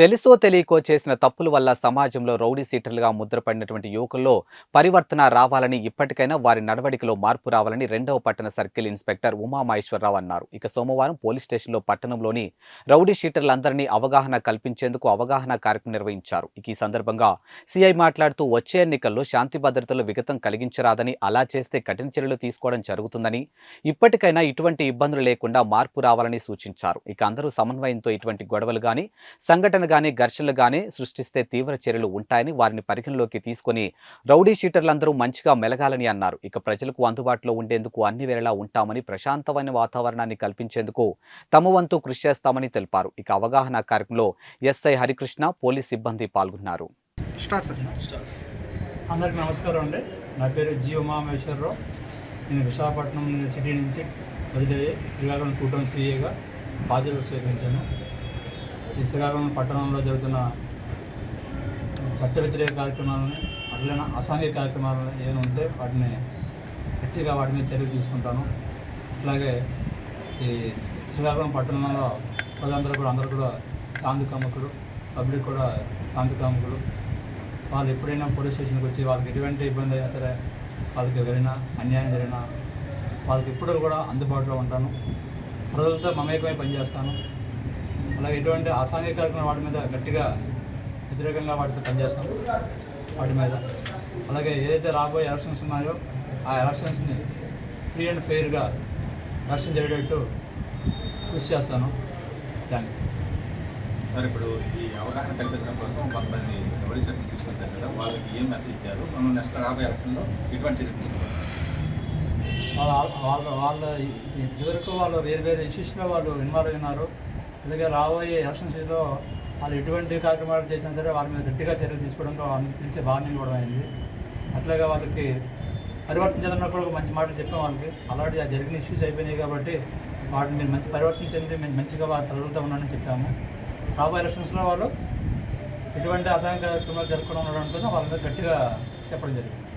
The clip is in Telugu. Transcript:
తెలుసో తెలియకో చేసిన తప్పుల వల్ల సమాజంలో రౌడీ సీటర్లుగా ముద్రపడినటువంటి యువకుల్లో పరివర్తన రావాలని ఇప్పటికైనా వారి నడవడికలో మార్పు రావాలని రెండవ పట్టణ సర్కిల్ ఇన్స్పెక్టర్ ఉమామహేశ్వరరావు అన్నారు. ఇక సోమవారం పోలీస్ స్టేషన్లో పట్టణంలోని రౌడీ షీటర్లందరినీ అవగాహన కల్పించేందుకు అవగాహన కార్యక్రమం నిర్వహించారు. ఇక ఈ సందర్భంగా సిఐ మాట్లాడుతూ వచ్చే ఎన్నికల్లో శాంతి భద్రతలు విగతం కలిగించరాదని అలా చేస్తే కఠిన చర్యలు తీసుకోవడం జరుగుతుందని ఇప్పటికైనా ఇటువంటి ఇబ్బందులు లేకుండా మార్పు రావాలని సూచించారు. ఇక అందరూ సమన్వయంతో ఇటువంటి గొడవలు గాని సంఘటన గాని ఘర్షణలు గాని సృష్టిస్తే తీవ్ర చర్యలు ఉంటాయని వారిని పరిగణలోకి తీసుకొని రౌడీ షీటర్లందరూ మంచిగా మెలగాలని అన్నారు. ఇక ప్రజలకు అందుబాటులో ఉండేందుకు అన్ని వేళలా ఉంటామని ప్రశాంతమైన వాతావరణాన్ని కల్పించేందుకు తమ వంతు కృషి చేస్తామని తెలిపారు. ఇక అవగాహన కార్యక్రమంలో ఎస్ఐ హరికృష్ణ పోలీస్ సిబ్బంది పాల్గొన్నారు. Start sir. అందరికి నమస్కారం అండి. నా పేరు జి ఉమామేశ్వరరావు నేను విశాఖపట్నం సిటీ నుంచి బదిలీ శ్రీకాకుళం కూటమి సీఏగా బాధ్యతలు స్వీకరించాను. ఈ శ్రీకాకుళం పట్టణంలో జరుగుతున్న చట్ట వ్యతిరేక కార్యక్రమాలను అట్లైన అసాంఘిక కార్యక్రమాలు ఏమైనా ఉంటే వాటిని గట్టిగా వాటి మీద చర్యలు తీసుకుంటాను. అట్లాగే ఈ శ్రీకాకుళం పట్టణంలో ప్రజలందరూ కూడా అందరూ కూడా శాంతి కాముకులు పబ్లిక్ కూడా శాంతి కాముకులు. వాళ్ళు ఎప్పుడైనా పోలీస్ స్టేషన్కి వచ్చి వాళ్ళకి ఎటువంటి ఇబ్బంది అయినా సరే వాళ్ళకి వెళ్ళినా అన్యాయం జరిగినా వాళ్ళకి ఎప్పుడు కూడా అందుబాటులో ఉంటాను. ప్రజలతో మమేకమై పనిచేస్తాను. అలాగే ఎటువంటి అసాంఘిక కార్యక్రమం వాటి మీద గట్టిగా వ్యతిరేకంగా వాటితో పనిచేస్తాను వాటి మీద. అలాగే ఏదైతే రాబోయే ఎలక్షన్స్ ఉన్నాయో ఆ ఎలక్షన్స్ని ఫ్రీ అండ్ ఫెయిర్గా ఎలక్షన్ జరిగేటట్టు కృషి చేస్తాను. Thank you. సార్ ఇప్పుడు ఈ అవగాహన కల్పించడం కోసం కొంతమంది సెట్లు తీసుకొచ్చారు కదా వాళ్ళకి ఏం మెసేజ్ ఇచ్చారు? మనం నెక్స్ట్ రాబోయే ఎలక్షన్లో ఎటువంటి చర్యలు తీసుకుంటాం. వాళ్ళ వాళ్ళ వాళ్ళ ఇదివరకు వాళ్ళు వేరు వేరు ఇష్యూస్లో వాళ్ళు ఇన్వాల్వ్ అయినారు. అలాగే రాబోయే ఎలక్షన్స్లో వాళ్ళు ఎటువంటి కార్యక్రమాలు చేసినా సరే వాళ్ళ మీద గట్టిగా చర్యలు తీసుకోవడంతో వాళ్ళని పిలిచే బాగా కూడా అయింది అట్లాగే వాళ్ళకి పరివర్తన చెందినప్పుడు కూడా ఒక మంచి మాటలు చెప్పాం వాళ్ళకి. అలాంటి ఆ జరిగిన ఇష్యూస్ అయిపోయినాయి కాబట్టి వాటిని మీరు మంచి పరివర్తన చెంది మేము మంచిగా వాళ్ళు తగులుతూ ఉన్నానని చెప్పాము. రాబోయే ఎలక్షన్స్లో వాళ్ళు ఎటువంటి అసహాయ కార్యక్రమాలు జరగకుండా ఉండడం కోసం వాళ్ళ మీద గట్టిగా చెప్పడం జరిగింది.